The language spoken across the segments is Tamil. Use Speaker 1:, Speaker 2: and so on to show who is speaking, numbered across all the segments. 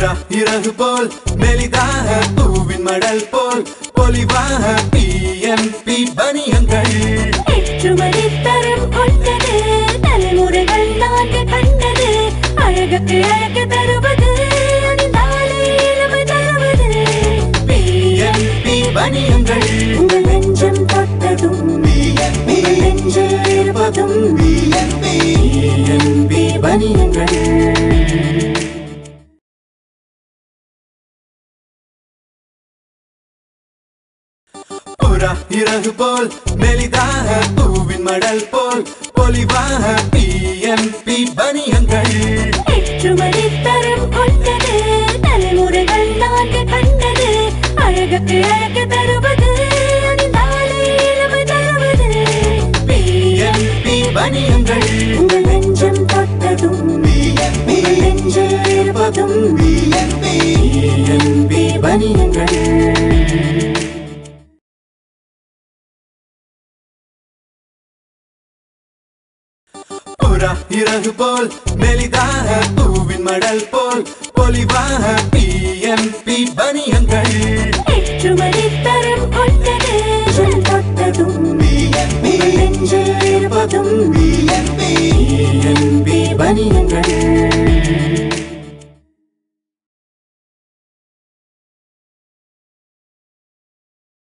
Speaker 1: புறா இறகு போல் மெலிதாக பூவின் மடல் போல் பொலிவாக பிஎம்பி பனியங்கள்
Speaker 2: ஏற்றுமதி தரம் கொண்டது தலைமுறைகள் நான்கு கண்டது அழகுக்கு அழகு தருவது
Speaker 1: பனியங்கள்
Speaker 2: உங்கள் நெஞ்சம் தொட்டதும் நெஞ்சில் இருப்பதும்.
Speaker 1: பிஎம்பி பனியங்கள் புறா இறகு போல் மெலிதாக பூவின் மடல் போல் பொலிவாக பிஎம்பி பனியங்கள்
Speaker 2: ஏற்றுமதி தரம் கொண்டது தலைமுறைகள் நான்கு கண்டது அழகுக்கு அழகு தருவது
Speaker 1: பனியங்கள்
Speaker 2: உங்கள் நெஞ்சம் தொட்டதும் உங்கள் நெஞ்சில் இருப்பதும்.
Speaker 1: பிஎம்பி பனியங்கள் புறா இறகு போல் மெலிதாக பூவின் மடல் போல் பொலிவாக பிஎம்பி பனியங்கள்
Speaker 2: ஏற்றுமதி தரம் கொண்டது தொட்டதும் உங்கள் நெஞ்சில் இருப்பதும்
Speaker 1: பிஎம்பி பனியங்கள்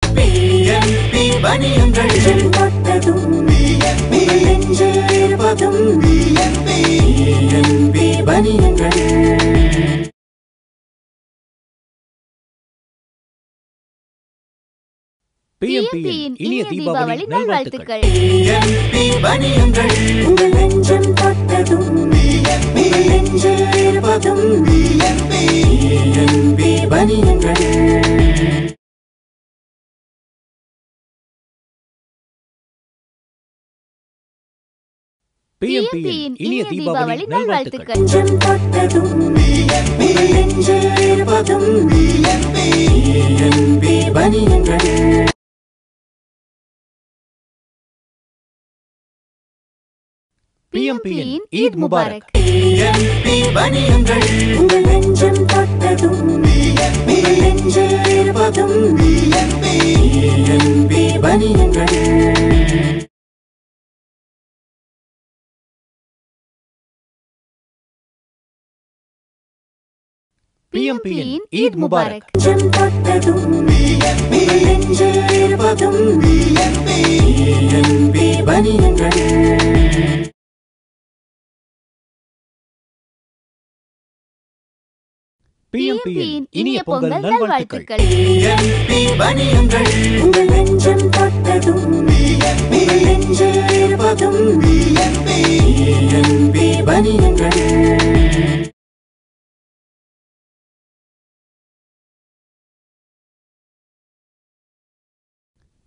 Speaker 1: பிஎம்பி பனியங்கள்
Speaker 2: தொட்டதும்
Speaker 1: பனியங்கள்
Speaker 3: பிஎம்பியின் இனிய தீபாவளி நல்வாழ்த்துக்கள்.
Speaker 1: பிஎம்பி பனியங்கள்
Speaker 2: உங்கள் நெஞ்சம் தொட்டதும் உங்கள் நெஞ்சில் இருப்பதும்
Speaker 1: பிஎம்பி பனியங்கள்
Speaker 3: பிஎம்பியின் இனிய தீபாவளி நல்வாழ்த்துக்கள். பிஎம்பியின் ஈத் முபாரக்.
Speaker 1: பிஎம்பி பனியங்கள்
Speaker 2: உங்கள் நெஞ்சம் தொட்டதும்
Speaker 1: பிஎம்பி
Speaker 3: பிஎம்பியின் ஈத் முபாரக் பிஎம்பியின் இனிய பொங்கல் நல்வாழ்த்துக்கள்.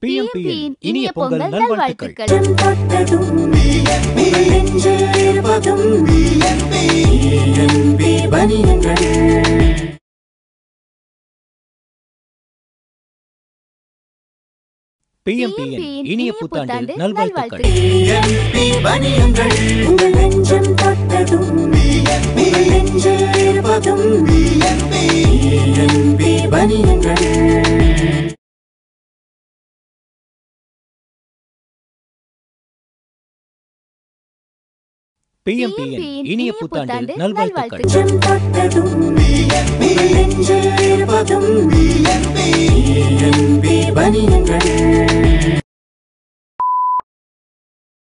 Speaker 3: பிஎம்பியின் இனிய பொங்கல் நல்வாழ்த்துக்கள் பிஎம்பியின் இனிய புத்தாண்டு நல்வாழ்த்துக்கள்
Speaker 2: உங்கள் நெஞ்சம் தொட்டதும் உங்கள் நெஞ்சில் இருப்பதும்
Speaker 1: பிஎம்பி
Speaker 3: பிஎம்பியின் இனிய புத்தாண்டு நல்வாழ்த்துக்கள்